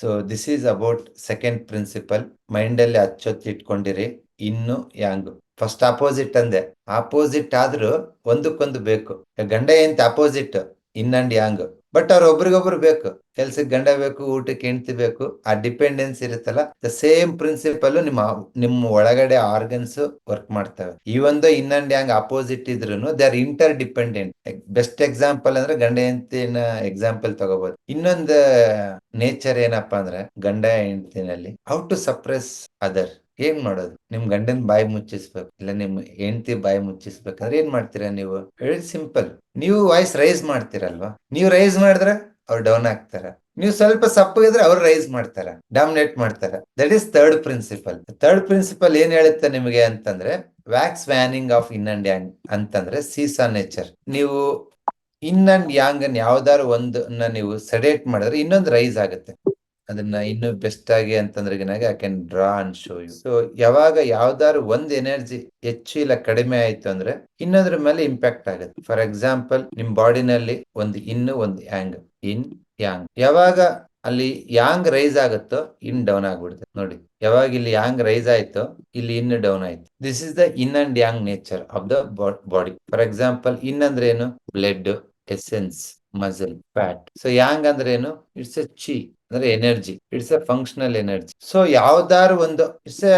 So this is about second principle mind ಅಲ್ಲಿ ಅಚ್ಚೊತ್ತಿ ಇಟ್ಕೊಂಡಿರಿ. ಇನ್ನು ಯಾಂಗ್. ಫಸ್ಟ್ ಅಪೋಸಿಟ್ ಅಂದೆ. ಅಪೋಸಿಟ್ ಆದ್ರೂ ಒಂದಕ್ಕೊಂದು ಬೇಕು. ಗಂಡ ಎಂತ ಅಪೋಸಿಟ್ ಇನ್ ಯಾಂಗ್ ಬಟ್ ಅವ್ರ ಒಬ್ರಿಗೊಬ್ರು ಬೇಕು. ಕೆಲ್ಸಕ್ಕೆ ಗಂಡ ಬೇಕು, ಊಟಕ್ಕೆ ಹೆಂಡತಿ ಬೇಕು, ಆ ಡಿಪೆಂಡೆನ್ಸ್ ಇರುತ್ತಲ್ಲ ದ ಸೇಮ್ ಪ್ರಿನ್ಸಿಪಲ್ ನಿಮ್ಮ ನಿಮ್ಮ ಒಳಗಡೆ ಆರ್ಗನ್ಸ್ ವರ್ಕ್ ಮಾಡ್ತವೆ. ಈ ಒಂದು ಇನ್ ಯಾಂಗ್ ಅಪೋಸಿಟ್ ಇದ್ರು they are interdependent best example ಅಂದ್ರೆ ಗಂಡ ಹೆಂಡತಿನ ಎಕ್ಸಾಂಪಲ್ ತಗೋಬಹುದು ಇನ್ನೊಂದು ನೇಚರ್ ಏನಪ್ಪಾ ಅಂದ್ರೆ ಗಂಡ ಹೆಂಡತಿನಲ್ಲಿ ಹೌ ಟು ಸಪ್ರೆಸ್ ಅದರ್ ಏನ್ ಮಾಡೋದು ನಿಮ್ ಗಂಡನ್ ಬಾಯಿ ಮುಚ್ಚಿಸ್ಬೇಕು, ಇಲ್ಲ ನಿಮ್ ಹೆಂಡತಿ ಬಾಯಿ ಮುಚ್ಚಿಸ್ಬೇಕಂದ್ರೆ ಏನ್ ಮಾಡ್ತೀರಾ ನೀವು? ವೆರಿ ಸಿಂಪಲ್ ನೀವು ವಾಯ್ಸ್ ರೈಸ್ ಮಾಡ್ತೀರಲ್ವಾ? ನೀವು ರೈಸ್ ಮಾಡಿದ್ರೆ ಅವ್ರು ಡೌನ್ ಆಗ್ತಾರ. ನೀವು ಸ್ವಲ್ಪ ಸಪ್ಪಗಿದ್ರೆ ಅವ್ರು ರೈಸ್ ಮಾಡ್ತಾರ ಡಾಮಿನೇಟ್ ಮಾಡ್ತಾರ. That is third principle third principle ಏನ್ ಹೇಳುತ್ತೆ ನಿಮಗೆ ಅಂತಂದ್ರೆ wax waning of yin and yang ಅಂತಂದ್ರೆ ಸೀಸಾ ನೇಚರ್ ನೀವು ಇನ್ ಅಂಡ್ ಯಾಂಗ್ ಅನ್ ಯಾವ್ದಾರು ಒಂದನ್ನ ನೀವು ಸೆಡೇಟ್ ಮಾಡಿದ್ರೆ ಇನ್ನೊಂದು ರೈಸ್ ಆಗುತ್ತೆ. ಅದನ್ನ ಇನ್ನು ಬೆಸ್ಟ್ ಆಗಿ ಅಂತಂದ್ರೆ I can draw and show you so ಯಾವಾಗ ಯಾವ್ದಾದ್ರು ಒಂದ್ ಎನರ್ಜಿ ಹೆಚ್ಚು ಇಲ್ಲ ಕಡಿಮೆ ಆಯ್ತು ಅಂದ್ರೆ ಇನ್ನೊಂದ್ರ ಮೇಲೆ ಇಂಪ್ಯಾಕ್ಟ್ ಆಗುತ್ತೆ. ಫಾರ್ ಎಕ್ಸಾಂಪಲ್ ನಿಮ್ ಬಾಡಿನಲ್ಲಿ ಒಂದು ಇನ್ನು ಒಂದು ಯಾಂಗ್ ಇನ್ ಯಾಂಗ್ ಯಾವಾಗ ಅಲ್ಲಿ ಯಾಂಗ್ ರೈಸ್ ಆಗುತ್ತೋ ಇನ್ ಡೌನ್ ಆಗ್ಬಿಡುತ್ತೆ. ನೋಡಿ, ಯಾವಾಗ ಇಲ್ಲಿ ಯಾಂಗ್ ರೈಸ್ ಆಯ್ತೋ, ಇಲ್ಲಿ ಇನ್ ಡೌನ್ ಆಯ್ತು. This is the yin and yang nature of the body for example yin ಅಂದ್ರೆ ಏನು? Blood essence muscle fat so yang ಅಂದ್ರೆ ಏನು? ಇಟ್ಸ್ ಎ ಚಿ ಅಂದ್ರೆ energy it's a functional energy so ಯಾವ್ದಾದ್ರು ಒಂದು ಇಟ್ಸ್ ಎ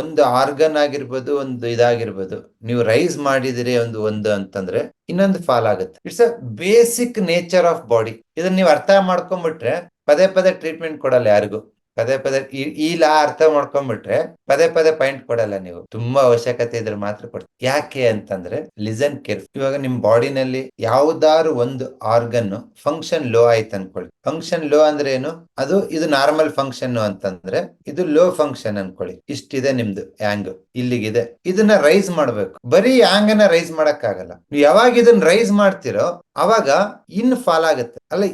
ಒಂದು organ ಆಗಿರ್ಬೋದು, ಒಂದು ಇದಾಗಿರ್ಬೋದು. ನೀವು ರೈಸ್ ಮಾಡಿದಿರಿ ಒಂದು ಒಂದು ಅಂತಂದ್ರೆ ಇನ್ನೊಂದು ಫಾಲ್ ಆಗುತ್ತೆ. It's a basic nature of body ಇದನ್ನ ನೀವು ಅರ್ಥ ಮಾಡ್ಕೊಂಡ್ಬಿಟ್ರೆ ಪದೇ ಪದೇ ಟ್ರೀಟ್ಮೆಂಟ್ ಕೊಡಲ್ಲ ಯಾರಿಗೂ. ಪದೇ ಪದೇ ಈ ಈ ಲಾ ಅರ್ಥ ಮಾಡ್ಕೊಂಡ್ಬಿಟ್ರೆ ಪದೇ ಪದೇ ಪಾಯಿಂಟ್ ಕೊಡಲ್ಲ ನೀವು. ತುಂಬಾ ಅವಶ್ಯಕತೆ ಇದ್ರೆ ಮಾತ್ರ ಕೊಡ್ತೀವಿ ಯಾಕೆ ಅಂತಂದ್ರೆ ಲಿಸನ್ ಕೇರ್ ಇವಾಗ ನಿಮ್ ಬಾಡಿನಲ್ಲಿ ಯಾವ್ದಾರು ಒಂದು ಆರ್ಗನ್ ಫಂಕ್ಷನ್ ಲೋ ಆಯ್ತು ಅನ್ಕೊಳ್ಳಿ ಫಂಕ್ಷನ್ ಲೋ ಅಂದ್ರೆ ಏನು? ಅದು ಇದು ನಾರ್ಮಲ್ ಫಂಕ್ಷನ್ ಅಂತಂದ್ರೆ ಇದು ಲೋ ಫಂಕ್ಷನ್ ಅನ್ಕೊಳ್ಳಿ. ಇಷ್ಟಿದೆ ನಿಮ್ದು ಯಾಂಗ್ ಇಲ್ಲಿಗಿದೆ. ಇದನ್ನ ರೈಸ್ ಮಾಡ್ಬೇಕು. ಬರೀ ಯಾಂಗ್ ಅನ್ನ ರೈಸ್ ಮಾಡಕ್ ಆಗಲ್ಲ ನೀವು ಯಾವಾಗ ಇದನ್ನ ರೈಸ್ ಮಾಡ್ತಿರೋ ಅವಾಗ ಇನ್ ಫಾಲ್ ಆಗುತ್ತೆ. ಅಲ್ಲ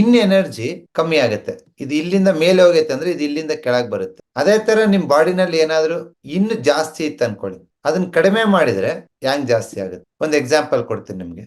ಇನ್ ಎನರ್ಜಿ ಕಮ್ಮಿ ಆಗುತ್ತೆ. ಇದು ಇಲ್ಲಿಂದ ಮೇಲೆ ಹೋಗೈತೆ ಅಂದ್ರೆ ಇದು ಇಲ್ಲಿಂದ ಕೆಳಗ್ ಬರುತ್ತೆ. ಅದೇ ತರ ನಿಮ್ ಬಾಡಿನಲ್ಲಿ ಏನಾದ್ರು ಇನ್ನು ಜಾಸ್ತಿ ಇತ್ತು ಅನ್ಕೊಳ್ಳಿ. ಅದನ್ನ ಕಡಿಮೆ ಮಾಡಿದ್ರೆ ಯಾಂಗ್ ಜಾಸ್ತಿ ಆಗುತ್ತೆ? ಒಂದು ಎಕ್ಸಾಂಪಲ್ ಕೊಡ್ತೀನಿ ನಿಮ್ಗೆ.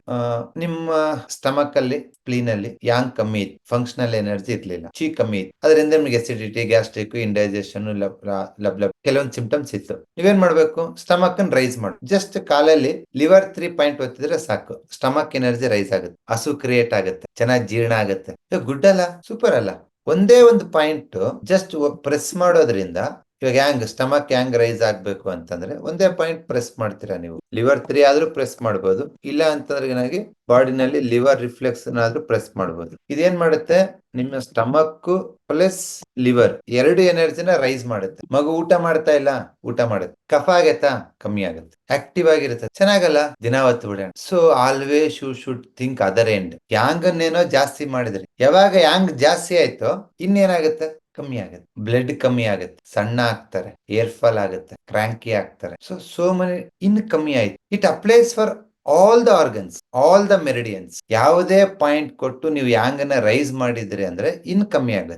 ನಿಮ್ಮ ಸ್ಟಮಕ್ ಅಲ್ಲಿ ಸ್ಪ್ಲೀನ್ ಅಲ್ಲಿ ಯಾಂಗ್ ಕಮ್ಮಿ ಇತ್ತು? ಫಂಕ್ಷನಲ್ ಎನರ್ಜಿ ಇರ್ಲಿಲ್ಲ. ಚೀ ಕಮ್ಮಿ ಇತ್ತು. ಅದರಿಂದ ನಿಮ್ಗೆ ಎಸಿಡಿಟಿ ಗ್ಯಾಸ್ಟ್ರಿಕ್ ಇಂಡೈಜೆಷನ್ ಲಬ್ ಲಬ್ ಕೆಲವೊಂದು ಸಿಂಪ್ಟಮ್ಸ್ ಇತ್ತು. ನೀವೇನ್ ಮಾಡ್ಬೇಕು? ಸ್ಟಮಕ್ ಅನ್ನು ರೈಸ್ ಮಾಡಿ. ಜಸ್ಟ್ ಕಾಲಲ್ಲಿ ಲಿವರ್ ತ್ರೀ ಪಾಯಿಂಟ್ ಒತ್ತಿದ್ರೆ ಸಾಕು. ಸ್ಟಮಕ್ ಎನರ್ಜಿ ರೈಸ್ ಆಗುತ್ತೆ. ಹಸು ಕ್ರಿಯೇಟ್ ಆಗುತ್ತೆ. ಚೆನ್ನಾಗಿ ಜೀರ್ಣ ಆಗುತ್ತೆ. ಗುಡ್ ಅಲ್ಲ? ಸೂಪರ್ ಅಲ್ಲ? ಒಂದೇ ಒಂದು ಪಾಯಿಂಟ್ ಜಸ್ಟ್ ಪ್ರೆಸ್ ಮಾಡೋದ್ರಿಂದ ಇವಾಗ ಹ್ಯಾಂಗ್ ಸ್ಟಮಕ್ ಹ್ಯಾಂಗ್ ರೈಸ್ ಆಗ್ಬೇಕು ಅಂತಂದ್ರೆ ಒಂದೇ ಪಾಯಿಂಟ್ ಪ್ರೆಸ್ ಮಾಡ್ತೀರಾ ನೀವು. ಲಿವರ್ ತ್ರೀ ಆದ್ರೂ ಪ್ರೆಸ್ ಮಾಡ್ಬೋದು. ಇಲ್ಲ ಅಂತಂದ್ರೆ ಏನಾಗಿ ಬಾಡಿನಲ್ಲಿ ಲಿವರ್ ರಿಫ್ಲೆಕ್ಸ್ ಆದ್ರೂ ಪ್ರೆಸ್ ಮಾಡ್ಬೋದು. ಇದೇನ್ ಮಾಡುತ್ತೆ? ನಿಮ್ಮ ಸ್ಟಮಕ್ ಪ್ಲಸ್ ಲಿವರ್ ಎರಡು ಎನರ್ಜಿನ ರೈಸ್ ಮಾಡುತ್ತೆ. ಮಗು ಊಟ ಮಾಡ್ತಾ ಇಲ್ಲ? ಊಟ ಮಾಡುತ್ತೆ. ಕಫ ಆಗತ್ತಾ ಕಮ್ಮಿ ಆಗುತ್ತೆ. ಆಕ್ಟಿವ್ ಆಗಿರುತ್ತೆ. ಚೆನ್ನಾಗಲ್ಲ? ದಿನ ಹೊತ್ತು ಬಿಡೋಣ so always you should think other end. Yang ಅನ್ನೇನೋ ಜಾಸ್ತಿ ಮಾಡಿದ್ರಿ. ಯಾವಾಗ ಯಾಂಗ್ ಜಾಸ್ತಿ ಆಯ್ತೋ ಇನ್ನೇನಾಗುತ್ತೆ? ಕಮ್ಮಿ ಆಗುತ್ತೆ. ಬ್ಲಡ್ ಕಮ್ಮಿ ಆಗುತ್ತೆ. ಸಣ್ಣ ಆಗ್ತಾರೆ ಏರ್ ಫಾಲ್ ಆಗುತ್ತೆ ಕ್ರಾಂಕಿ ಆಗ್ತಾರೆ. ಸೊ ಸೋ ಮನಿ ಇನ್ ಕಮ್ಮಿ ಆಯ್ತು. It applies for all the organs all the meridians ಯಾವುದೇ ಪಾಯಿಂಟ್ ಕೊಟ್ಟು ನೀವು ಯಾಂಗನ್ನ ರೈಸ್ ಮಾಡಿದ್ರಿ ಅಂದ್ರೆ ಇನ್ ಕಮ್ಮಿ ಆಗುತ್ತೆ.